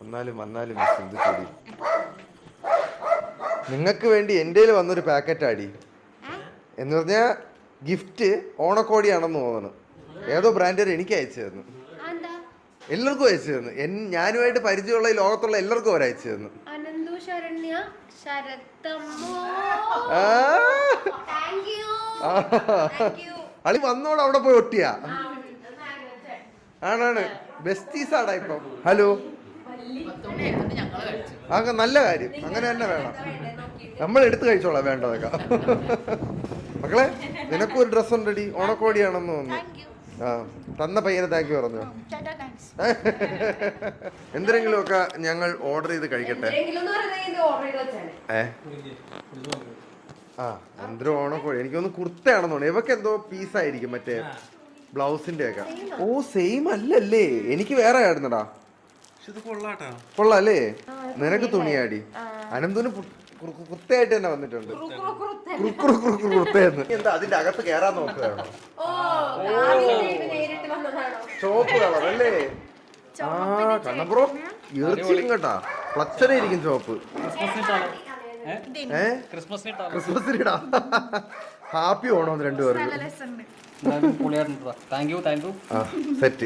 വന്നാലും വന്നാലും മിസ് എന്ത് ചെടി നിങ്ങൾക്ക് വേണ്ടി എന്റെ വന്നൊരു പാക്കറ്റ് ആടി. എന്ന് പറഞ്ഞാൽ ഗിഫ്റ്റ് ഓണക്കോടിയാണെന്ന് തോന്നുന്നു. ഏതോ ബ്രാൻഡർ എനിക്ക് അയച്ചു തന്നു എല്ലാവർക്കും അയച്ചു തന്നു എൻ ഞാനുമായിട്ട് പരിചയമുള്ള ഈ ലോകത്തുള്ള എല്ലാവർക്കും അവർ അയച്ചു തന്നു അളി വന്നോട് അവിടെ പോയി ഒട്ടിയാ. ആണാണ്. ബെസ്റ്റീസ് ആടാ ഇപ്പം. ഹലോ ആ നല്ല കാര്യം. അങ്ങനെ തന്നെ വേണം. നമ്മൾ എടുത്തു കഴിച്ചോളാം വേണ്ടതൊക്കെ. മക്കളെ നിനക്കും ഒരു ഡ്രസ് ഉണ്ടടി. ഓണക്കോടിയാണെന്ന് തോന്നുന്നു. ആ തന്ന പയ്യനെ താങ്ക് യു പറഞ്ഞു? എന്തെങ്കിലും ഒക്കെ ഞങ്ങൾ ഓർഡർ ചെയ്ത് കഴിക്കട്ടെ? ഏ? ആ എന്തോ ഓണക്കോടി. എനിക്കൊന്ന് കുർത്തയാണെന്ന് തോന്നുന്നു. ഇവക്ക് എന്തോ പീസായിരിക്കും മറ്റേ ബ്ലൗസിന്റെ ഒക്കെ ഓ സെയിം അല്ലല്ലേ. എനിക്ക് വേറെ ആയിരുന്നടാ. കൊള്ളാല്ലേ? നിനക്ക് തുണിയാടി. അനന്തുന് പു- കു- കു- കുർത്തയായിട്ട് തന്നെ വന്നിട്ടുണ്ട്. എന്താ അതിന്റെ അകത്ത് കേറാൻ നോക്കുകയാണോ? നേരിട്ട് വന്നതാണോ? ചോപ്പ് കളർ അല്ലേ? ആ കണ്ണപ്പുറം ഈർച്ചിക്കും കേട്ടാ. പ്ലച്ചര ഇരിക്കും ചോപ്പ് ഏ? ക്രിസ്മസിന് ഇടാ ഹാപ്പി ഓണം രണ്ടുപേർക്ക്. സെറ്റ്